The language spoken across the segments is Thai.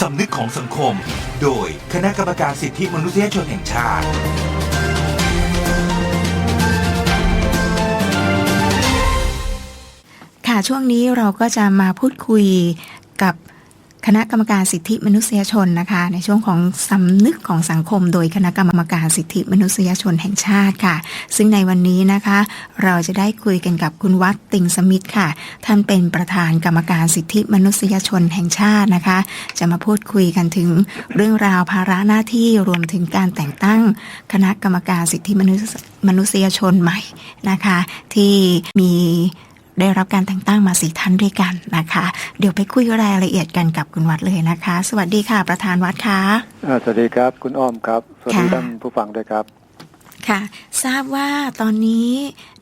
สำนึกของสังคม โดยคณะกรรมการสิทธิมนุษยชนแห่งชาติ ค่ะช่วงนี้เราก็จะมาพูดคุยกับ คณะกรรมการสิทธิมนุษยชนนะคะ ในช่วงของสำนึกของสังคม โดยคณะกรรมการสิทธิมนุษยชนแห่งชาติค่ะ ซึ่งในวันนี้นะคะ เราจะได้คุยกันกับคุณวัดติงสมิธค่ะ ท่านเป็นประธานกรรมการสิทธิมนุษยชนแห่งชาตินะคะ จะมาพูดคุยกันถึงเรื่องราวภาระหน้าที่รวมถึงการแต่งตั้ง คณะกรรมการสิทธิมนุษยชนใหม่นะคะ ที่มี ได้รับการแต่งตั้งมาสี่ท่านด้วยกันนะคะ เดี๋ยวไปคุยรายละเอียดกันกับคุณวัดเลยนะคะ สวัสดีค่ะ ประธานวัดคะอ่าสวัสดีครับ คุณอ้อมครับ สวัสดีค่ะท่านผู้ฟังด้วยครับค่ะ ทราบว่าตอนนี้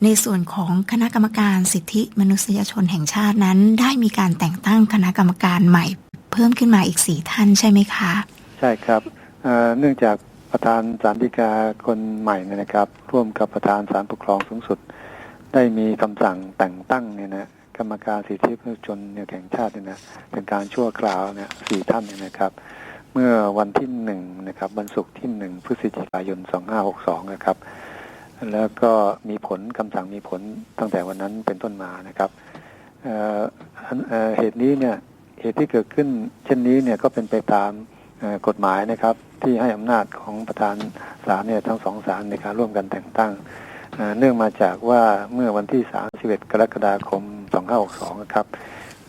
ในส่วนของคณะกรรมการสิทธิมนุษยชนแห่งชาตินั้น ได้มีการแต่งตั้งคณะกรรมการใหม่ เพิ่มขึ้นมาอีกสี่ท่านใช่ไหมคะ ใช่ครับเอ่อเนื่องจากประธานศาลฎีกาคนใหม่เนี่ยนะครับ ร่วมกับประธานศาลปกครองสูงสุด ได้มีคำสั่งแต่งตั้งเนี่ยนะกรรมการสิทธิมนุษยชนแห่งชาติเนี่ยนะเป็นการชั่วคราวเนี่ยสี่ท่านเนี่ยนะครับ เมื่อวันที่หนึ่งนะครับวันศุกร์ที่หนึ่งพฤศจิกายนสองห้าหกสองนะครับ แล้วก็มีผลคำสั่งมีผลตั้งแต่วันนั้นเป็นต้นมานะครับเเเหตุนี้เนี่ยเหตุที่เกิดขึ้น เช่นนี้เนี่ยก็เป็นไปตามกฎหมายนะครับ ที่ให้อำนาจของประธานศาลเนี่ยทั้งสองศาลในการร่วมกันแต่งตั้ง เอ่อเนื่องมาจากว่าเมื่อวันที่ 31 กรกฎาคม 2562 นะครับ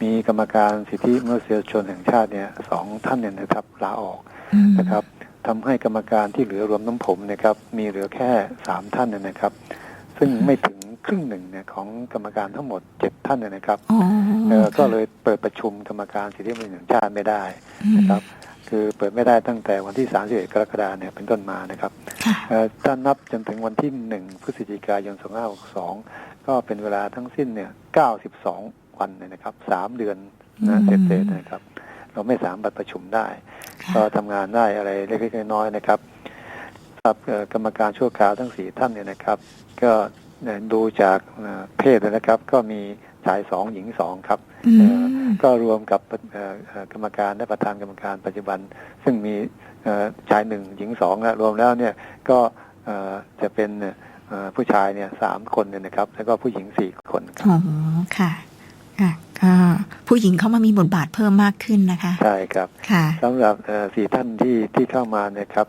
มีกรรมการสิทธิมนุษยชนแห่งชาติเนี่ยสองท่านเนี่ยนะครับลาออกอืมนะครับทำให้กรรมการที่เหลือรวมน้ำผมนะครับ มีเหลือแค่สามท่านเนยนะครับ ซึ่งไม่ถึงครึ่งหนึ่งเนี่ยของกรรมการทั้งหมดเจ็ดท่านเนี่ยนะครับอ๋อเอ่อก็เลยเปิดประชุมกรรมการสิทธิมนุษยชนแห่งชาติไม่ได้นะครับ คือเปิดไม่ได้ตั้งแต่วันที่ 31 กรกฎาคมเนี่ยเป็นต้นมานะครับค่ะเอ่อถ้านับจนถึงวันที่ 1 พฤศจิกายน 2562 ก็เป็นเวลาทั้งสิ้นเนี่ย 92 วันเนี่ยนะครับ 3 เดือนนะอืมเศษๆนะครับ เราไม่สามารถประชุมได้ค่ะก็ทำงานได้อะไรเล็กๆน้อยๆนะครับครับเอ่อกรรมการชั่วคราวทั้งสี่ท่านเนี่ยนะครับ ก็เอ่อดูจากเอ่อเพศนะครับ ก็มี ชายสองหญิงสองครับอืเอ่อมก็รวมกับเอ่อเอ่อกรรมการและประธานกรรมการปัจจุบัน ซึ่งมีเอ่อชายหนึ่งหญิงสองนะรวมแล้วเนี่ยก็เอ่อจะเป็นเอ่อผู้ชายเนี่ยสามคนเนี่ยนะครับ แล้วก็ผู้หญิงสี่คนครับอ๋อค่ะค่ะก็ผู้หญิงเข้ามามีบทบาทเพิ่มมากขึ้นนะคะ ใช่ครับค่ะสำหรับเอ่อสี่ท่านที่ที่เข้ามาเนะครับ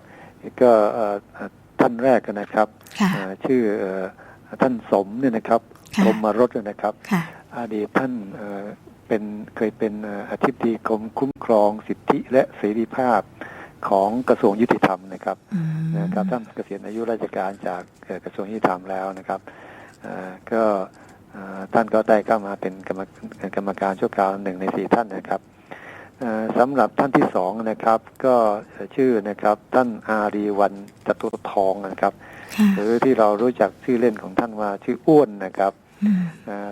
ก็เอ่อเอ่อท่านแรกนะครับค่ะเอ่อชื่อเอ่อท่านสมเนี่ยนะครับค่ะกรมมารถเนี่ยนะครับค่ะ อดีตท่านเอ่อเป็นเคยเป็นเอ่ออธิบดีกรมคุ้มครองสิทธิและเสรีภาพของกระทรวงยุติธรรมนะครับอืมนะครับท่านเกษียณอายุราชการจากเอ่อกระทรวงยุติธรรมแล้วนะครับเอ่อก็เอ่อท่านก็ได้เข้ามาเป็นกรรมกรรมการชั่วคราวหนึ่งในสี่ท่านนะครับเอ่อสำหรับท่านที่สองนะครับ ก็ชื่อนะครับท่านอารีวันจตุรทองนะครับค่ะหรือที่เรารู้จักชื่อเล่นของท่านว่าชื่ออ้วนนะครับอืมเอ่อ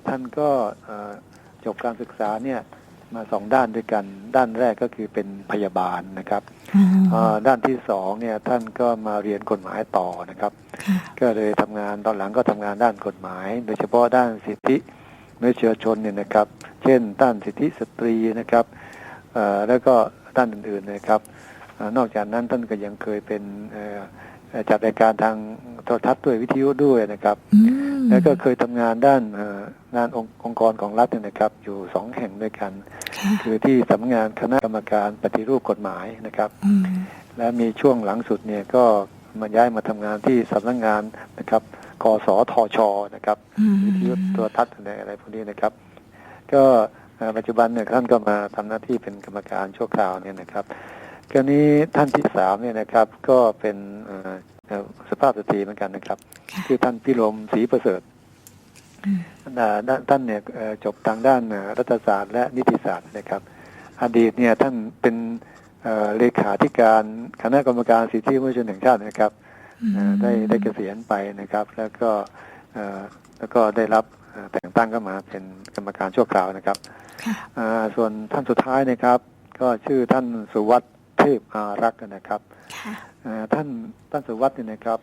ท่านก็เอ่อจบการศึกษาเนี่ยมาสองด้านด้วยกัน ด้านแรกก็คือเป็นพยาบาลนะครับอ๋อเอ่อด้านที่สองเนี่ยท่านก็มาเรียนกฎหมายต่อนะครับค่ะก็เลยทำงานตอนหลังก็ทำงานด้านกฎหมาย โดยเฉพาะด้านสิทธิมนุษยชนเนี่ยนะครับ เช่น ด้านสิทธิสตรีนะครับเอ่อแล้วก็ด้านอื่นๆนะครับเอ่อนอกจากนั้นท่านก็ยังเคยเป็นเอ่อเอ่อ จัดรายการทางโทรทัศน์ด้วยวิทยุด้วยนะครับอืมแล้วก็เคยทำงานด้านเอ่องานองค์องค์กรของรัฐเนี่ยนะครับ อยู่สองแห่งด้วยกันค่ะคือที่สำนักงานคณะกรรมการปฏิรูปกฎหมายนะครับอืมและมีช่วงหลังสุดเนี่ยก็มาย้ายมาทำงานที่สำนักงานนะครับกสทชนะครับอืมวิทยุโทรทัศน์อะไรอะไรพวกนี้นะครับ ก็เอ่อปัจจุบันเนี่ยท่านก็มาทำหน้าที่เป็นกรรมการชั่วคราวเนี่ยนะครับ กรณีท่านที่สามเนี่ยนะครับ ก็เป็นเอ่อเอ่อสภาพสตรีเหมือนกันนะครับค่ะคือท่านพิรมศรีประเสริฐอืมอ่าด้านท่านเนี่ยเอ่อจบทางด้านเอ่อรัฐศาสตร์และนิติศาสตร์นะครับ อดีตเนี่ยท่านเป็นเอ่อเลขาธิการคณะกรรมการสิทธิมนุษยชนแห่งชาตินะครับเอ่อได้ได้เกษียณไปนะครับ แล้วก็เอ่อแล้วก็ได้รับเอ่อแต่งตั้งก็มาเป็นกรรมการชั่วคราวนะครับค่ะอ่าส่วนท่านสุดท้ายนะครับ ก็ชื่อท่านสุวัสด์ เทพอารักษ์นะครับค่ะเอ่อท่านท่านสุวัสด์เนี่ยนะครับ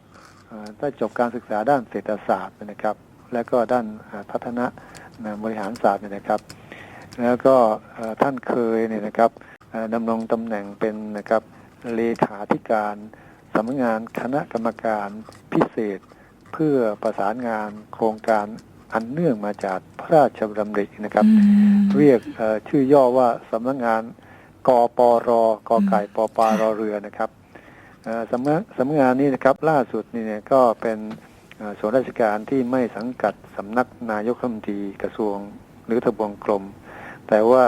เอ่อได้จบการศึกษาด้านเศรษฐศาสตร์นะครับ แล้วก็ด้านเอ่อพัฒนาบริหารศาสตร์เนี่ยนะครับ แล้วก็เอ่อท่านเคยเนี่ยนะครับเอ่ออ่าดำรงตำแหน่งเป็นนะครับเลขาธิการสำนักงานคณะกรรมการพิเศษ เพื่อประสานงานโครงการอันเนื่องมาจากพระราชดำรินะครับอืมเรียกเอ่อชื่อย่อว่าสำนักงาน กปรกไก่ปปรเรือนะครับเอ่อสำนักสำนักงานนี้นะครับล่าสุดนี่เนี่ยก็เป็นเอ่อส่วนราชการที่ไม่สังกัดสำนักนายกรัฐมนตรีกระทรวงหรือทบวงกรม แต่ว่า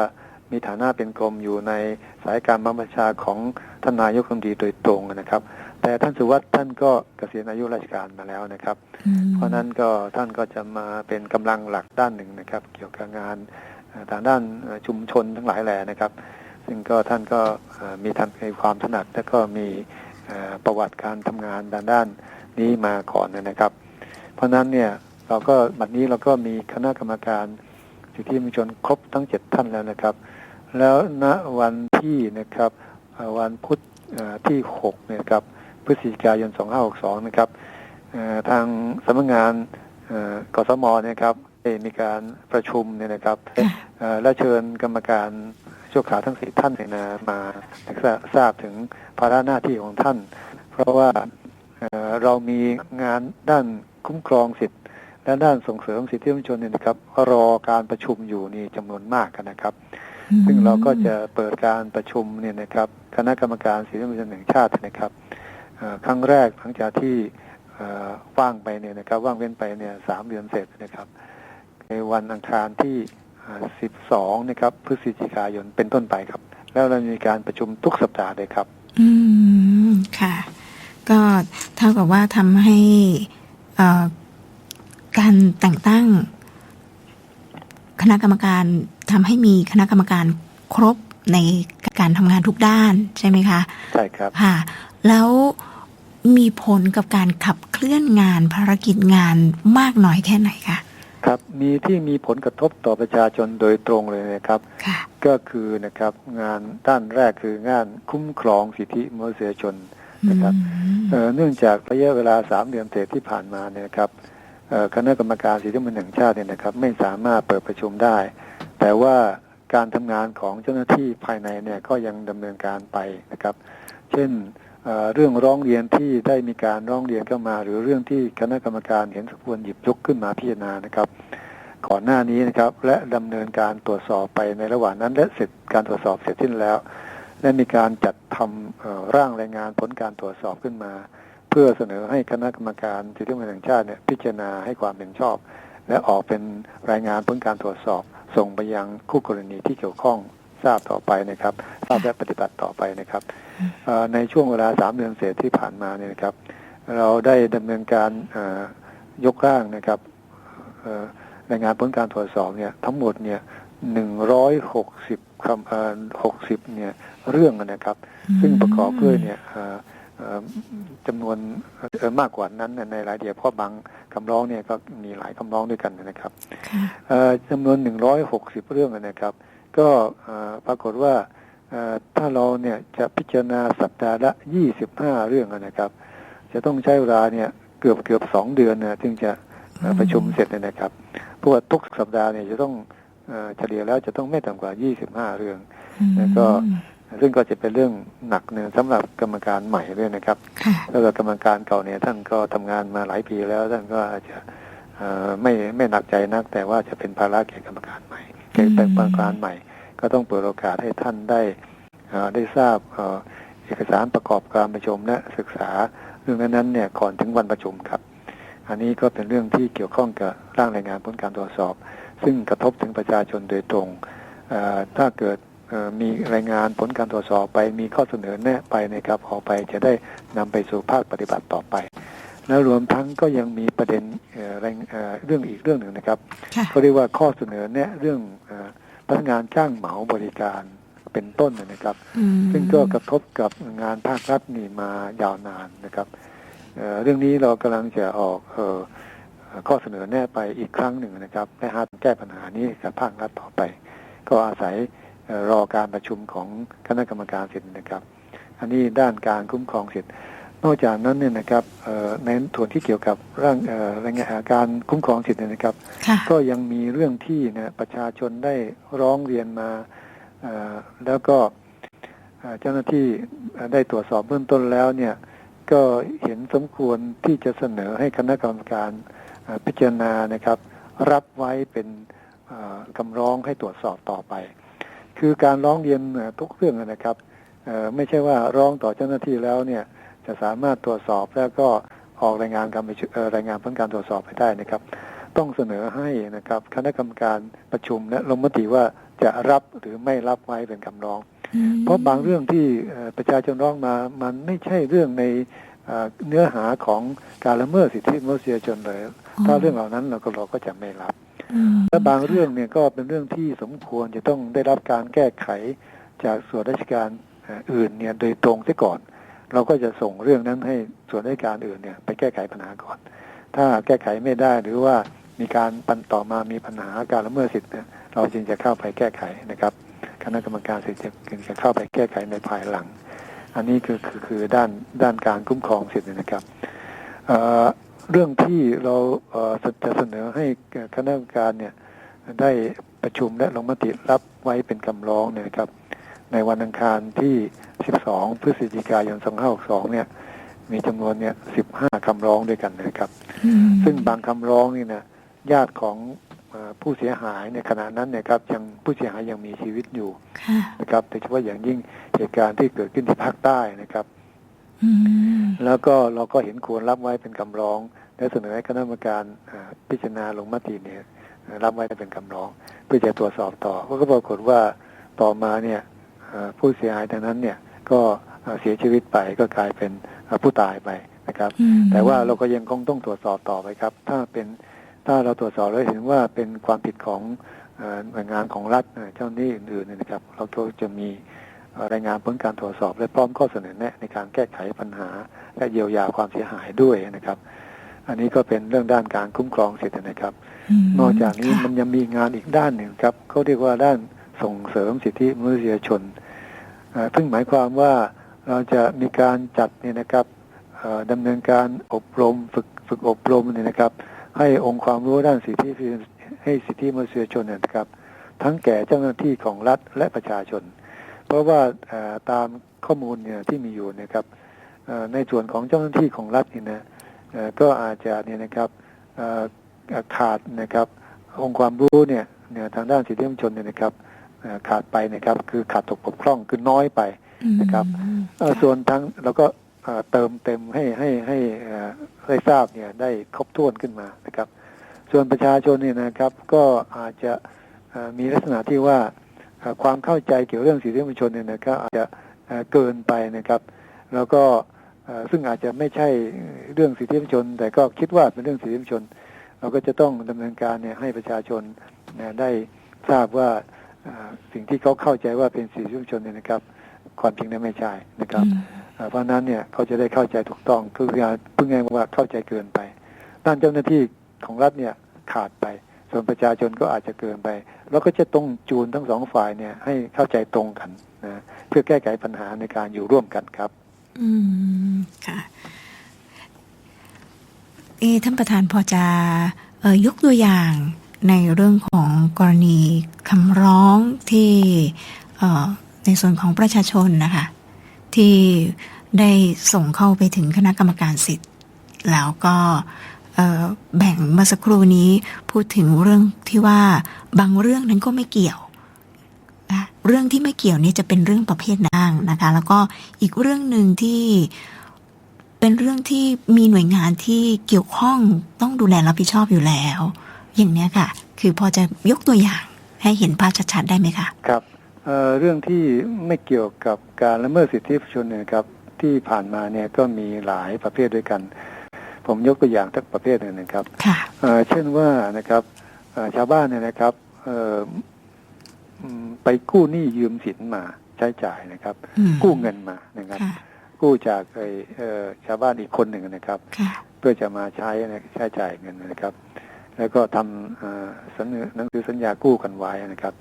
มีฐานะเป็นกรมอยู่ในสายการบังคับบัญชาของท่านนายกรัฐมนตรีโดยตรงนะครับ แต่ท่านสุวัสด์ท่านก็เกษียณอายุราชการมาแล้วนะครับอืมเพราะฉะนั้นก็ท่านก็จะมาเป็นกำลังหลักด้านหนึ่งนะครับ เกี่ยวกับงานเอ่อทางด้านเอ่อชุมชนทั้งหลายแหล่นะครับ ซึ่งก็ท่านก็เอ่อมีทำมีความถนัดและก็มีเอ่อประวัติการทำงานด้านด้านนี้มาก่อนนะครับ เพราะฉะนั้นเนี่ยเราก็บัดนี้เราก็มีคณะกรรมการสิทธิมนุษยชนครบทั้งเจ็ดท่านแล้วนะครับ แล้วณวันที่นะครับเอ่อวันพุธเอ่อที่หกเนี่ยครับพฤศจิกายน 2562 นะครับเอ่อทางสำนักงานเอ่อกสมเนี่ยครับได้มีการประชุมเนี่ยนะครับค่ะเอ่อและเชิญกรรมการ ชั่วคราวทั้งสี่ท่านเนี่ยนะมาทราบถึงภาระหน้าที่ของท่าน เพราะว่าเอ่อเรามีงานด้านคุ้มครองสิทธิและด้านส่งเสริมสิทธิมนุษยชนเนี่ยนะครับ รอการประชุมอยู่นี่จำนวนมากนะครับ ซึ่งเราก็จะเปิดการประชุมเนี่ยนะครับ คณะกรรมการสิทธิมนุษยชนแห่งชาตินะครับเอ่อครั้งแรกหลังจากที่เอ่อว่างไปเนี่ยนะครับ ว่างเว้นไปเนี่ยสามเดือนเสร็จนะครับ ในวันอังคารที่ สิบสองนะครับ พฤศจิกายนเป็นต้นไปครับ แล้วเรามีการประชุมทุกสัปดาห์เลยครับ อืม ค่ะ ก็เท่ากับว่าทำให้เอ่อการแต่งตั้ง คณะกรรมการทำให้มีคณะกรรมการครบในการทำงานทุกด้านใช่ไหมคะ ใช่ครับ ค่ะ แล้วมีผลกับการขับเคลื่อนงานภารกิจงานมากน้อยแค่ไหนคะ ครับ มีที่มีผลกระทบต่อประชาชนโดยตรงเลยนะครับค่ะก็คือนะครับงานด้านแรกคืองานคุ้มครองสิทธิมนุษยชนนะครับเอ่อเนื่องจากระยะเวลาสามเดือนเศษที่ผ่านมาเนี่ยนะครับเอ่อคณะกรรมการสิทธิมนุษยชนแห่งชาติเนี่ยนะครับ ไม่สามารถเปิดประชุมได้ แต่ว่าการทำงานของเจ้าหน้าที่ภายในเนี่ยก็ยังดำเนินการไปนะครับ เช่น เรื่องร้องเรียนที่ได้มีการร้องเรียนเข้ามา หรือเรื่องที่คณะกรรมการเห็นสมควรหยิบยกขึ้นมาพิจารณานะครับ ก่อนหน้านี้นะครับ และดำเนินการตรวจสอบไปในระหว่างนั้น และเสร็จการตรวจสอบเสร็จสิ้นแล้ว และมีการจัดทำร่างรายงานผลการตรวจสอบขึ้นมา เพื่อเสนอให้คณะกรรมการสิทธิมนุษยชนแห่งชาติเนี่ยพิจารณาให้ความเห็นชอบ และออกเป็นรายงานผลการตรวจสอบ ส่งไปยังคู่กรณีที่เกี่ยวข้องทราบต่อไปนะครับ ทราบและปฏิบัติต่อไปนะครับ ในช่วงเวลาสามเดือนเศษที่ผ่านมาเนี่ยนะครับ เราได้ดำเนินการเอ่อยกร่างนะครับเอ่อรายงานผลการตรวจสอบเนี่ยทั้งหมดเนี่ยหนึ่งร้อยหกสิบคำเอ่อหกสิบเนี่ยเรื่องนะครับ ซึ่งประกอบด้วยเนี่ยเอ่อเอ่อจำนวนเอ่อมากกว่านั้นในรายละเอียดเพราะบางคำร้องเนี่ยก็มีหลายคำร้องด้วยกันนะครับค่ะเอ่อจำนวน 160 เรื่องนะครับ ก็เอ่อปรากฏว่าเอ่อ ถ้าเราเนี่ยจะพิจารณาสัปดาห์ละ25เรื่องนะครับ จะต้องใช้เวลาเนี่ยเกือบเกือบสองเดือนนะถึงจะเอ่ออืมประชุมเสร็จเนยนะครับเพราะว่าทุกสัปดาห์เนี่ยจะต้องเอ่อเฉลี่ยแล้วจะต้องไม่ต่ำกว่า25เรื่องแล้วก็ซึ่งก็จะเป็นเรื่องหนักเนี่ยสำหรับกรรมการใหม่ด้วยนะครับค่ะแล้วก็กรรมการเก่าเนี่ยท่านก็ทำงานมาหลายปีแล้วท่านก็อาจจะเอ่อไม่ไม่หนักใจนัก แต่ว่าจะเป็นภาระแก่กรรมการใหม่แก่กรรมการใหม่ ก็ต้องเปิดโอกาสให้ท่านได้เอ่อ ได้ทราบเอ่อเอกสารประกอบการประชุมและศึกษาเรื่องนั้นๆเนี่ยก่อนถึงวันประชุมครับ อันนี้ก็เป็นเรื่องที่เกี่ยวข้องกับร่างรายงานผลการตรวจสอบ ซึ่งกระทบถึงประชาชนโดยตรงเอ่อถ้าเกิดเอ่อมีรายงานผลการตรวจสอบไปมีข้อเสนอแนะไปนะครับออกไปจะได้นำไปสู่ภาคปฏิบัติต่อไป แล้วรวมทั้งก็ยังมีประเด็นเอ่อแรงเอ่อเรื่องอีกเรื่องหนึ่งนะครับค่ะเขาเรียกว่าข้อเสนอแนะเรื่องเอ่อพนักงานจ้างเหมาบริการ เป็นต้นนะครับอืมซึ่งก็กระทบกับงานภาครัฐนี่มายาวนานนะครับเอ่อเรื่องนี้เรากำลังจะออกเอ่อเอ่อข้อเสนอแนะไปอีกครั้งหนึ่งนะครับและหาทางแก้ปัญหานี้กับภาครัฐต่อไป ก็อาศัยเอ่อรอการประชุมของคณะกรรมการสิทธิ์นะครับ อันนี้ด้านการคุ้มครองสิทธิ์นอกจากนั้นเนี่ยนะครับเอ่อในส่วนที่เกี่ยวกับร่างเอ่อรายงานการคุ้มครองสิทธิ์เนี่ยนะครับค่ะก็ยังมีเรื่องที่นะประชาชนได้ร้องเรียนมาเอ่อ แล้วก็เจ้าหน้าที่ได้ตรวจสอบเบื้องต้นแล้วเนี่ยก็เห็นสมควรที่จะเสนอให้คณะกรรมการพิจารณานะครับ รับไว้เป็นคำร้องให้ตรวจสอบต่อไป คือการร้องเรียนทุกเรื่องนะครับไม่ใช่ว่าร้องต่อเจ้าหน้าที่แล้วเนี่ยจะสามารถตรวจสอบแล้วก็ออกรายงานการระชุมเอ่อรายงานผลการตรวจสอบไปได้นะครับ ต้องเสนอให้นะครับ คณะกรรมการประชุมและลงมติว่า จะรับหรือไม่รับไว้เป็นคำร้องอืมเพราะบางเรื่องที่เอ่อประชาชนร้องมามันไม่ใช่เรื่องในเอ่อเนื้อหาของการละเมิดสิทธิมนุษยชนเลย ถ้าเรื่องเหล่านั้นเราก็เราก็จะไม่รับอืมและบางเรื่องเนี่ยก็เป็นเรื่องที่สมควรจะต้องได้รับการแก้ไขจากส่วนราชการเอ่ออื่นเนี่ยโดยตรงซะก่อน เราก็จะส่งเรื่องนั้นให้ส่วนราชการอื่นเนี่ยไปแก้ไขปัญหาก่อน ถ้าแก้ไขไม่ได้หรือว่ามีการปันต่อมามีปัญหาการละเมิดสิทธิ์เนี่ย เราจึงจะเข้าไปแก้ไขนะครับ คณะกรรมการสิทธิ์จึงจะเข้าไปแก้ไขในภายหลัง อันนี้คือคือคือด้านด้านการคุ้มครองสิทธิ์นะครับเอ่อเรื่องที่เราเอ่อจะเสนอให้คณะกรรมการเนี่ยได้ประชุมและลงมติรับไว้เป็นคำร้องเนี่ยนะครับ ในวันอังคารที่ 12 พฤศจิกายน 2562 เนี่ย มีจำนวนเนี่ย 15 คำร้องด้วยกันนะครับอืมซึ่งบางคำร้องนี่นะญาติของเอ่อ ผู้เสียหายในขณะนั้นเนี่ยครับยังผู้เสียหายยังมีชีวิตอยู่ค่ะนะครับโดยเฉพาะอย่างยิ่งเหตุการณ์ที่เกิดขึ้นที่ภาคใต้นะครับอืมแล้วก็เราก็เห็นควรรับไว้เป็นคำร้อง และเสนอให้คณะกรรมการอ่าพิจารณาลงมติเนี่ยเอ่อรับไว้เป็นคำร้อง เพื่อจะตรวจสอบต่อก็ปรากฏว่าต่อมาเนี่ยอ่าผู้เสียหายทางนั้นเนี่ยก็อ่าเสียชีวิตไปก็กลายเป็นอ่าผู้ตายไปนะครับอืมแต่ว่าเราก็ยังคงต้องตรวจสอบต่อไปครับ ถ้าเป็น ถ้าเราตรวจสอบแล้วเห็นว่าเป็นความผิดของเอ่อหน่วยงานของรัฐเอ่อเจ้าหน้าที่อื่นๆเนี่ยนะครับ เราก็จะมีเอ่อรายงานผลการตรวจสอบและพร้อมข้อเสนอแนะในการแก้ไขปัญหา และเยียวยาความเสียหายด้วยนะครับ อันนี้ก็เป็นเรื่องด้านการคุ้มครองสิทธินะครับมนอกจากนี้ค่ะมันยังมีงานอีกด้านหนึ่งครับเขาเรียกว่าด้านส่งเสริมสิทธิมนุษยชนเอ่อซึ่งหมายความว่าเราจะมีการจัดเนี่ยนะครับเอ่อดำเนินการอบรมฝึกฝึกอบรมเนี่ยนะครับ ให้องค์ความรู้ด้านสิทธิให้สิทธิมนุษยชนเนี่ยนะครับ ทั้งแก่เจ้าหน้าที่ของรัฐและประชาชน เพราะว่าเอ่อตามข้อมูลเนี่ยที่มีอยู่เนะครับเอ่อในส่วนของเจ้าหน้าที่ของรัฐเนี่ยนะเอ่อก็อาจจะเนี่ยนะครับเอ่อเอ่อขาดนะครับ องค์ความรู้เนี่ยเนี่ยทางด้านสิทธิมนุษยชนเนี่ยนะครับเอ่อขาดไปนะครับ คือขาดตกบกพร่องคือน้อยไปนะครับอืมเอ่อส่วนทั้งเราก็ เติมเต็มให้ให้ให้เอ่อได้ทราบเนี่ยได้ครบถ้วนขึ้นมานะครับ ส่วนประชาชนเนี่ยนะครับก็อาจจะมีลักษณะที่ว่าความเข้าใจเกี่ยวเรื่องสิทธิมนุษยชนเนี่ยนะครับอาจจะเกินไปนะครับ แล้วก็ซึ่งอาจจะไม่ใช่เรื่องสิทธิมนุษยชน แต่ก็คิดว่าเป็นเรื่องสิทธิมนุษยชน เราก็จะต้องดำเนินการเนี่ยให้ประชาชนได้ทราบว่าสิ่งที่เขาเข้าใจว่าเป็นสิทธิมนุษยชนเนี่ยนะครับ ความจริงนั้นไม่ใช่นะครับ เพราะนั้นเนี่ยเขาจะได้เข้าใจถูกต้องคือการพูดง่ายๆว่าเข้าใจเกินไปด้านเจ้าหน้าที่ของรัฐเนี่ยขาดไป ส่วนประชาชนก็อาจจะเกินไป แล้วก็จะต้องจูนทั้งสองฝ่ายเนี่ยให้เข้าใจตรงกันนะเพื่อแก้ไขปัญหาในการอยู่ร่วมกันครับ อืมค่ะเอท่านประธานพอจะเอ่อยกตัวอย่างในเรื่องของกรณีคำร้องที่ในส่วนของประชาชนนะคะ ที่ได้ส่งเข้าไปถึงคณะกรรมการสิทธิ์ แล้วก็แบ่งเมื่อสักครู่นี้พูดถึงเรื่องที่ว่าบางเรื่องนั้นก็ไม่เกี่ยว เรื่องที่ไม่เกี่ยวนี่จะเป็นเรื่องประเภทนางนะคะ แล้วก็อีกเรื่องหนึ่งที่เป็นเรื่องที่มีหน่วยงานที่เกี่ยวข้องต้องดูแลรับผิดชอบอยู่แล้ว อย่างเนี้ยค่ะ คือพอจะยกตัวอย่างให้เห็นภาพชัดๆได้ไหมคะ ครับ เอ่อเรื่องที่ไม่เกี่ยวกับการละเมิดสิทธิประชาชนเนี่ยครับที่ผ่านมาเนี่ยก็มีหลายประเภทด้วยกัน ผมยกตัวอย่างสักประเภทหนึ่งนะครับค่ะเอ่อเช่นว่านะครับเอ่อชาวบ้านเนี่ยนะครับเอ่ออืมไปกู้หนี้ยืมสินมาใช้จ่ายนะครับอืมกู้เงินมานะครับค่ะกู้จากไอ้เอ่อชาวบ้านอีกคนหนึ่งนะครับค่ะเพื่อจะมาใช้นะใช้จ่ายเงินนะครับ แล้วก็ทำเอ่อสัญญาหนังสือสัญญากู้กันไว้นะครับ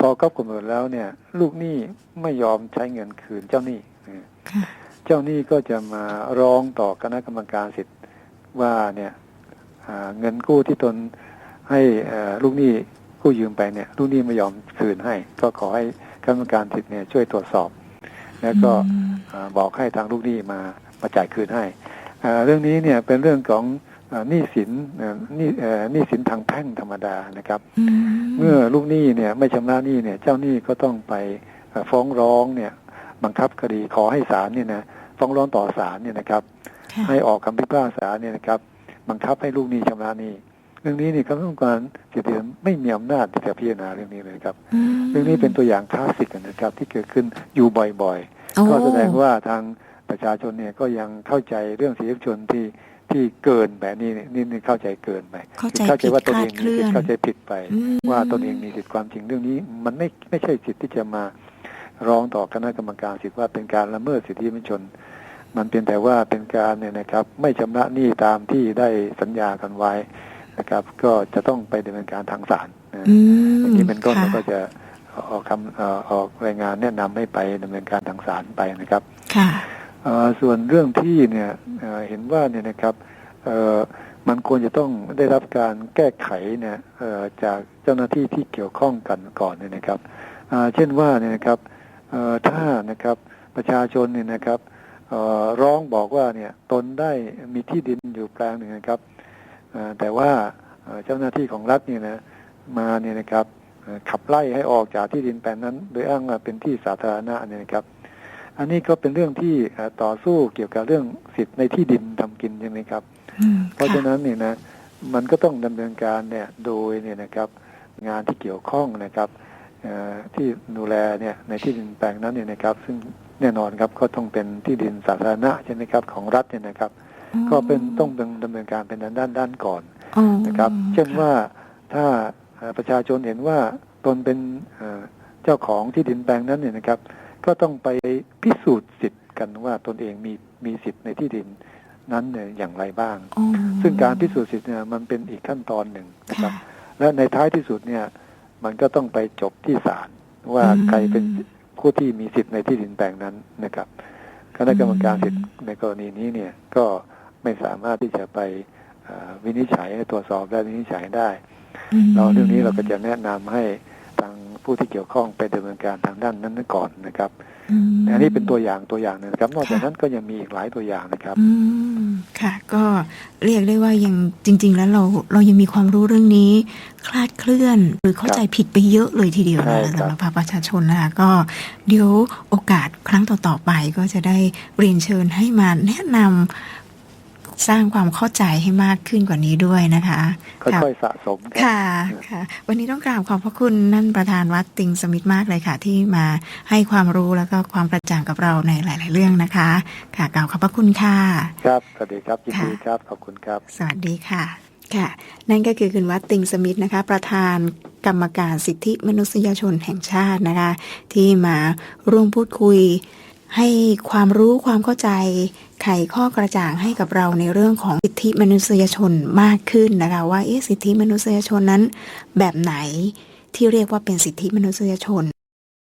พอครบกำหนดแล้วเนี่ย ลูกหนี้ไม่ยอมใช้เงินคืนเจ้าหนี้นะค่ะเจ้าหนี้ก็จะมาร้องต่อคณะกรรมการสิทธิ์ว่าเนี่ยอ่าเงินกู้ที่ตนให้เอ่อลูกหนี้กู้ยืมไปเนี่ย ลูกหนี้ไม่ยอมคืนให้ ก็ขอให้คณะกรรมการสิทธิ์เนี่ยช่วยตรวจสอบ แล้วก็อืมอ่าบอกให้ทางลูกหนี้มามาจ่ายคืนให้อ่าเรื่องนี้เนี่ยเป็นเรื่องของอ่าหนี้สินอ่าหนี้เอ่อหนี้สินทางแพ่งธรรมดานะครับอืม เมื่อลูกหนี้เนี่ยไม่ชำระหนี้เนี่ย เจ้าหนี้ก็ต้องไปเอ่อฟ้องร้องเนี่ย บังคับคดีขอให้ศาลเนี่ยนะฟ้องร้องต่อศาลเนี่ยนะครับค่ะให้ออกคำพิพากษาเนี่ยนะครับ บังคับให้ลูกหนี้ชำระหนี้เรื่องนี้นี่คณะกรรมการสิทธิไม่มีอำนาจที่จะพิจารณาเรื่องนี้เลยครับมเรื่องนี้เป็นตัวอย่างคลาสสิกนะครับ ที่เกิดขึ้นอยู่บ่อยโอ้ๆก็แสดงว่าทางประชาชนเนี่ยก็ยังเข้าใจเรื่องสิทธิมนุษยชนที่ ที่เกินแบบนี้เนี่ยนี่นี่เข้าใจเกินไปเข้าใจคือเข้าใจว่าตผิดนคลาเอดงเคมีลื่สิอทนธิ์เข้าใจผิดไปอืมว่าตนเองมีสิทธิ์ความจริงเรื่องนี้ มันไม่ไม่ใช่สิทธิ์ที่จะมาร้องต่อคณะกรรมการสิทธิ์ว่าเป็นการละเมิดสิทธิมนุษยชน มันเป็นแต่ว่าเป็นการเนี่ยนะครับ ไม่ชำระหนี้ตามที่ได้สัญญากันไว้นะครับ ก็จะต้องไปดำเนินการทางศาลนะอืมอย่างนี้เป็นต้นค่ะเราก็จะออกคำเอ่อออกรายงานแนะนำให้ไปดำเนินการทางศาลไปนะครับ ค่ะเอ่อ ส่วนเรื่องที่เนี่ยเห็นว่าเนี่ยนะครับมันควรจะต้องได้รับการแก้ไขเนี่ยจากเจ้าหน้าที่ที่เกี่ยวข้องกันก่อนเนี่ยนะครับเช่นว่าเนี่ยนะครับถ้านะครับประชาชนเนี่ยนะครับร้องบอกว่าเนี่ยตนได้มีที่ดินอยู่แปลงหนึ่งนะครับแต่ว่าเจ้าหน้าที่ของรัฐเนี่ยนะมาเนี่ยนะครับขับไล่ให้ออกจากที่ดินแปลงนั้น โดยอ้างว่าเป็นที่สาธารณะเนี่ยนะครับ อันนี้ก็เป็นเรื่องที่เอ่อต่อสู้เกี่ยวกับเรื่องสิทธิ์ในที่ดินทำกินใช่ไหมครับอืมเพราะค่ฉะนั้นเนี่ยนะมันก็ต้องดำเนินการเนี่ยโดยเนี่ยนะครับงานที่เกี่ยวข้องนะครับเอ่อที่ดูแลเนี่ยในที่ดินแปลงนั้นเนี่ยนะครับ ซึ่งแน่นอนครับก็ต้องเป็นที่ดินสาธารณะใช่ไหมครับของรัฐเนี่ยนะครับ ก็เป็นต้องดำเนินการเป็นด้านด้านด้านก่อนอ๋อนะครับ เช่นว่าถ้าเอ่อประชาชนเห็นว่าตนเป็นเอ่อเจ้าของที่ดินแปลงนั้นเนี่ยนะครับ ก็ต้องไปพิสูจน์สิทธิ์กันว่าตนเองมีมีสิทธิ์ในที่ดินนั้นเนี่ยอย่างไรบ้างอ๋อซึ่งการพิสูจน์สิทธิ์เนี่ยมันเป็นอีกขั้นตอนหนึ่งนะครับค่ะและในท้ายที่สุดเนี่ย มันก็ต้องไปจบที่ศาลว่าอืมใครเป็นผู้ที่มีสิทธิ์ในที่ดินแปลงนั้นนะครับคณะกรรมการสิทธิ์ในกรณีนี้เนี่ยก็ไม่สามารถที่จะไปเอ่อวินิจฉัยตรวจสอบและวินิจฉัยได้มเราเรื่องนี้เราก็จะแนะนำให้ทาง ผู้ที่เกี่ยวข้องไปดำเนินการทางด้านนั้นก่อนนะครับอืมอันนี้เป็นตัวอย่างตัวอย่างหนึงนะครับ นอกจากค่ะนั้นก็ยังมีอีกหลายตัวอย่างนะครับอืมค่ะ ก็เรียกได้ว่ายังจริง ๆ แล้วเราเรายังมีความรู้เรื่องนี้ คลาดเคลื่อนหรือเข้าใจผิดไปเยอะเลยทีเดียวใช่นะครับสำหรับภาคประชาชนนะคะก็เดี๋ยวโอกาสครั้งต่อๆไปก็จะได้เรียนเชิญให้มาแนะนำ สร้างความเข้าใจให้มากขึ้นกว่านี้ด้วยนะคะค่ค่ะอยๆสะสมครับค่ะค่ะ วันนี้ต้องกราบขอบพระคุณนั่นประธานวัดติงสมิทมากเลยค่ะ ที่มาให้ความรู้แล้วก็ความกระจ่างกับเราในหลาย ๆ เรื่องนะคะ ค่ะกล่าวขอบพระคุณค่ะ ครับสวัสดีครับยินดีค่ะครับขอบคุณครับ สวัสดีค่ะค่ะ นั่นก็คือคุณวัดติงสมิทนะคะ ประธานกรรมการสิทธิมนุษยชนแห่งชาตินะคะ ที่มาร่วมพูดคุยให้ความรู้ความเข้าใจ ไขข้อกระจ่างให้กับเราในเรื่องของสิทธิมนุษยชนมากขึ้นนะคะ ว่าเอ๊ะสิทธิมนุษยชนนั้น แบบไหนที่เรียกว่าเป็นสิทธิมนุษยชน